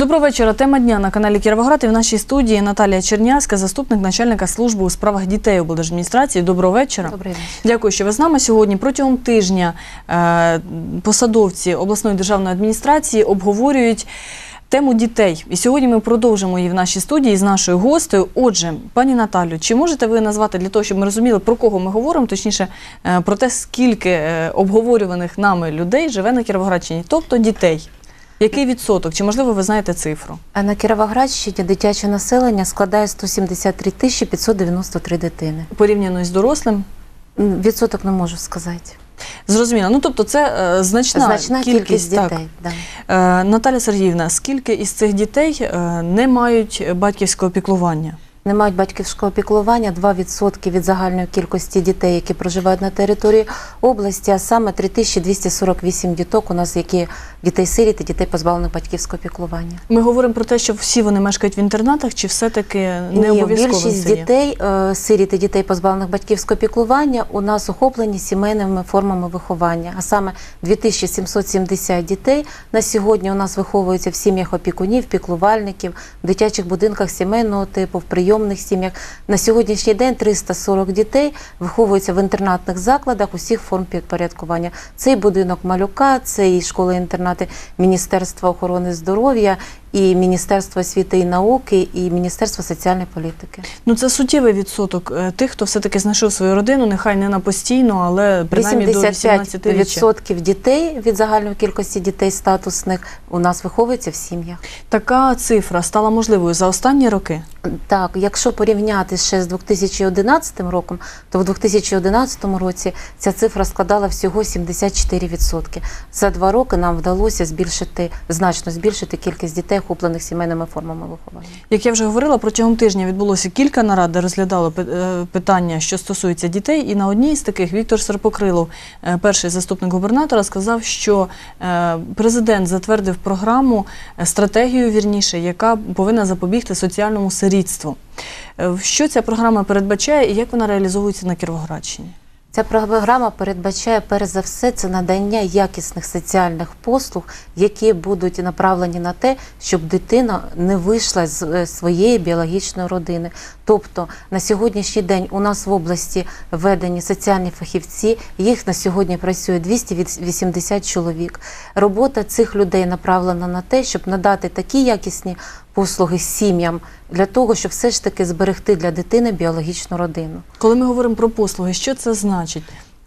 Доброго вечора. Тема дня на каналі Кіровоград і в нашій студії Наталія Чернявська, заступник начальника служби у справах дітей облдержадміністрації. Доброго вечора. Добрий вечір. Дякую, що ви з нами сьогодні. Протягом тижня е, посадовці обласної державної адміністрації обговорюють. Тему дітей, і сьогодні ми продовжимо її в нашій студії з нашою гостею. Отже, пані Наталю, чи можете ви назвати для того, щоб ми розуміли, про кого ми говоримо, точніше е, про те, скільки е, обговорюваних нами людей живе на Кіровоградщині, тобто дітей? Який відсоток? Чи можливо ви знаєте цифру? А на Кіровоградщині дитяче населення складає 173 тисячі 593 дитини. порівняно з дорослим? Відсоток не можу сказати. Зрозуміло. Ну тобто, це е, значна, Значна кількість, кількість дітей. Да. Е, Наталя Сергіївна, скільки із цих дітей е, не мають батьківського піклування? Не мають батьківського піклування 2% від загальної кількості дітей, які проживають на території області, а саме 3248 діток у нас, які дітей сиріт і дітей позбавлених батьківського піклування. Ми говоримо про те, що всі вони мешкають в інтернатах, чи все-таки не обов'язково більшість селі? дітей, е, сиріт і дітей позбавлених батьківського піклування у нас охоплені сімейними формами виховання. А саме 2770 дітей на сьогодні у нас виховуються в сім'ях опікунів, піклувальників, в дитячих будинках сімейного типу, в прийомних сім'ях. На сьогоднішній день 340 дітей виховуються в інтернатних закладах усіх форм підпорядкування. Це і будинок малюка, це і школи-інтернати Міністерства охорони здоров'я, і Міністерство освіти і науки, і Міністерство соціальної політики. Ну це суттєвий відсоток е, тих, хто все-таки знайшов свою родину, нехай не на постійно, але принаймні до 18 річчя. 85% дітей від загальної кількості дітей статусних у нас виховуються в сім'ях. Така цифра стала можливою за останні роки. Так, якщо порівняти ще з 2011 роком, то в 2011 році ця цифра складала всього 74%. За два роки нам вдалося збільшити значно збільшити кількість дітей, охоплених сімейними формами виховання. Як я вже говорила, протягом тижня відбулося кілька нарад, де розглядали е, питання, що стосується дітей. І на одній з таких Віктор Серпокрилов, е, перший заступник губернатора, сказав, що е, президент затвердив програму, стратегію вірніше, яка повинна запобігти соціальному сирітству. Що ця програма передбачає і як вона реалізовується на Кіровоградщині? Ця програма передбачає перш за все це надання якісних соціальних послуг, які будуть направлені на те, щоб дитина не вийшла з е, своєї біологічної родини. Тобто на сьогоднішній день у нас в області введені соціальні фахівці, їх на сьогодні працює 280 чоловік. Робота цих людей направлена на те, щоб надати такі якісні послуги сім'ям для того, щоб все ж таки зберегти для дитини біологічну родину. Коли ми говоримо про послуги, що це значить?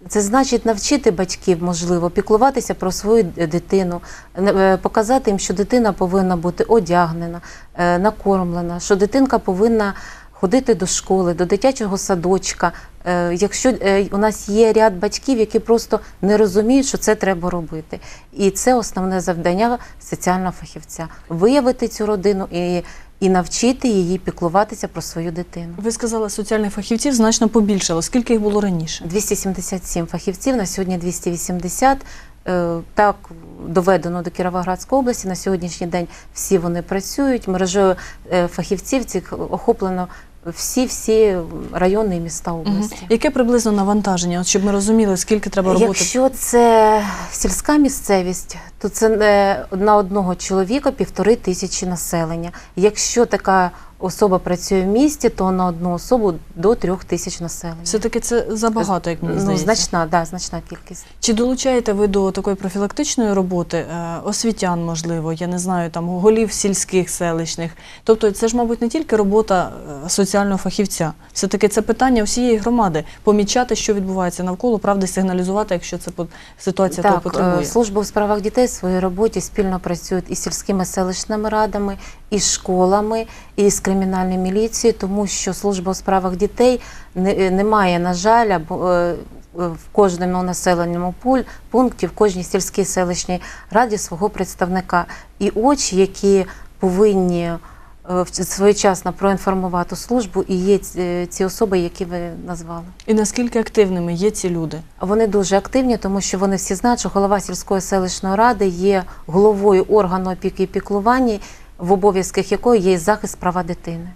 Це значить навчити батьків, можливо, піклуватися про свою дитину, е, показати їм, що дитина повинна бути одягнена, е, накормлена, що дитинка повинна ходити до школи, до дитячого садочка. Е, Якщо е, у нас є ряд батьків, які просто не розуміють, що це треба робити, і це основне завдання соціального фахівця виявити цю родину і, і навчити її піклуватися про свою дитину. Ви сказали, соціальних фахівців значно побільшало. Скільки їх було раніше? 277 фахівців, на сьогодні 280. Е, Так доведено до Кіровоградської області. На сьогоднішній день всі вони працюють. Мережею е, фахівців цих охоплено всі-всі райони і міста області. області. Яке приблизно навантаження, от щоб ми розуміли, скільки треба роботи? Якщо це сільська місцевість, то це е, на одного чоловіка півтори тисячі населення. Якщо така особа працює в місті, то на одну особу до трьох тисяч населення. Все-таки це забагато, як мені ну, значна, да, значна кількість. Чи долучаєте ви до такої профілактичної роботи е, освітян, можливо, я не знаю, там голів сільських селищних? Тобто, це ж, мабуть, не тільки робота е, соціального фахівця. Все-таки це питання всієї громади помічати, що відбувається навколо, правди сигналізувати, якщо це ситуація того Так, потребує. е, служба у справах дітей в своїй роботі спільно працює із сільськими селищними радами, із школами, і з кримінальною міліцією, тому що служба у справах дітей не, е, не має, на жаль, або, е, в кожному населеному пункті, в кожній сільській селищній раді свого представника. І очі, які повинні е, своєчасно проінформувати службу, і є ці- ці особи, які ви назвали. І наскільки активними є ці люди? Вони дуже активні, тому що вони всі знають, що голова сільської селищної ради є головою органу опіки і піклування, в обов'язках якої є захист права дитини.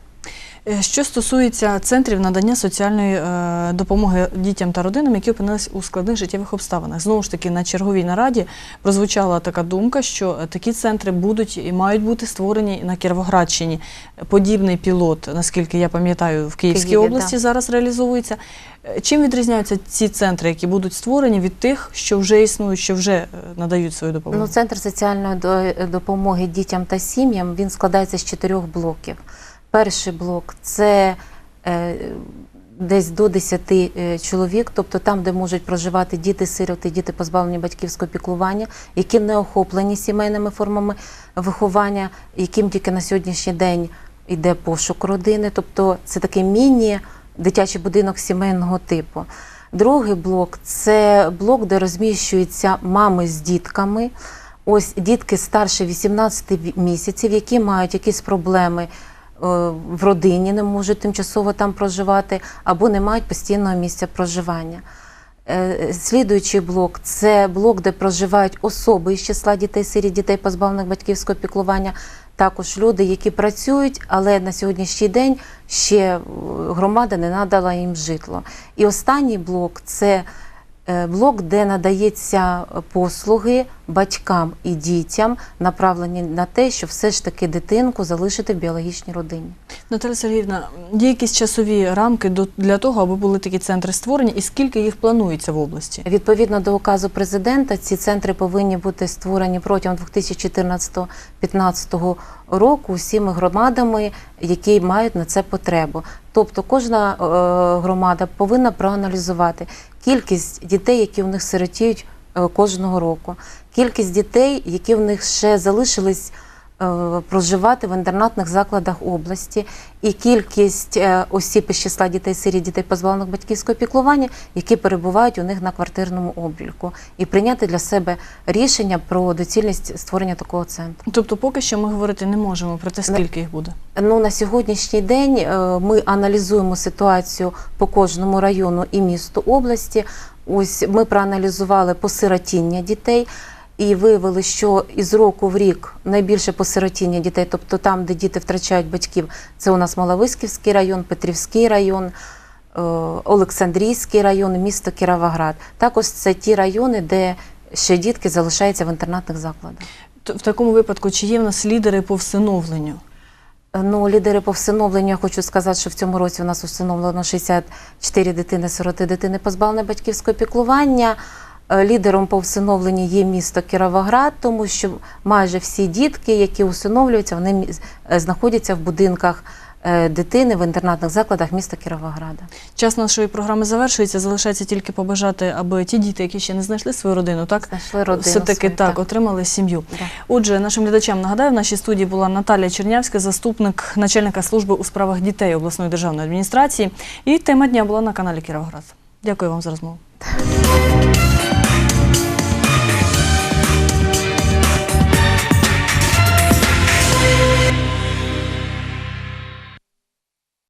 Е, Що стосується центрів надання соціальної е, допомоги дітям та родинам, які опинились у складних життєвих обставинах, знову ж таки на черговій нараді прозвучала така думка, що е, такі центри будуть і мають бути створені на Кіровоградщині. Подібний пілот, наскільки я пам'ятаю, в Київській Києві, області да. зараз реалізовується. Чим відрізняються ці центри, які будуть створені від тих, що вже існують, що вже надають свою допомогу? Ну, центр соціальної допомоги дітям та сім'ям він складається з чотирьох блоків. Перший блок це е, десь до 10 е, чоловік, тобто там, де можуть проживати діти-сироти, діти позбавлені батьківського піклування, які не охоплені сімейними формами виховання, яким тільки на сьогоднішній день йде пошук родини. Тобто це такий міні-дитячий будинок сімейного типу. Другий блок це блок, де розміщуються мами з дітками. Ось дітки старше 18 місяців, які мають якісь проблеми в родині, не можуть тимчасово там проживати або не мають постійного місця проживання. Е, Слідуючий блок це блок, де проживають особи із числа дітей, сиріт, дітей, позбавлених батьківського піклування. Також люди, які працюють, але на сьогоднішній день ще е, громада не надала їм житло. І останній блок це е, блок, де надається послуги батькам і дітям, направлені на те, щоб все ж таки дитинку залишити в біологічній родині. Наталя Сергіївна, є якісь часові рамки для того, аби були такі центри створені, і скільки їх планується в області? Відповідно до указу президента, ці центри повинні бути створені протягом 2014-2015 року всіми громадами, які мають на це потребу. Тобто кожна е, громада повинна проаналізувати кількість дітей, які у них сиротіють кожного року, кількість дітей, які в них ще залишились е, проживати в інтернатних закладах області, і кількість е, осіб із числа дітей сиріт, дітей позбавлених батьківського піклування, які перебувають у них на квартирному обліку, і прийняти для себе рішення про доцільність створення такого центру. Тобто, поки що ми говорити не можемо про те, скільки їх буде. Ну на сьогоднішній день е, ми аналізуємо ситуацію по кожному району і місту області. Ось ми проаналізували посиротіння дітей. І виявили, що із року в рік найбільше посиротіння дітей, тобто там, де діти втрачають батьків, це у нас Маловиськівський район, Петрівський район, е, Олександрійський район, місто Кіровоград. Також це ті райони, де ще дітки залишаються в інтернатних закладах. В такому випадку, чи є в нас лідери по всиновленню? Ну, лідери по всиновленню, я хочу сказати, що в цьому році у нас усиновлено 64 дитини, сироти, дитини позбавлені батьківського піклування. Е, Лідером по всиновленню є місто Кіровоград, тому що майже всі дітки, які усиновлюються, вони е, знаходяться в будинках дитини в інтернатних закладах міста Кіровограда. Час нашої програми завершується. Залишається тільки побажати, аби ті діти, які ще не знайшли свою родину, так Знайшли родину все таки свою, так, так. отримали сім'ю. Да. Отже, нашим глядачам нагадаю, в нашій студії була Наталія Чернявська, заступник начальника служби у справах дітей обласної державної адміністрації. І тема дня була на каналі Кіровоград. Дякую вам за розмову.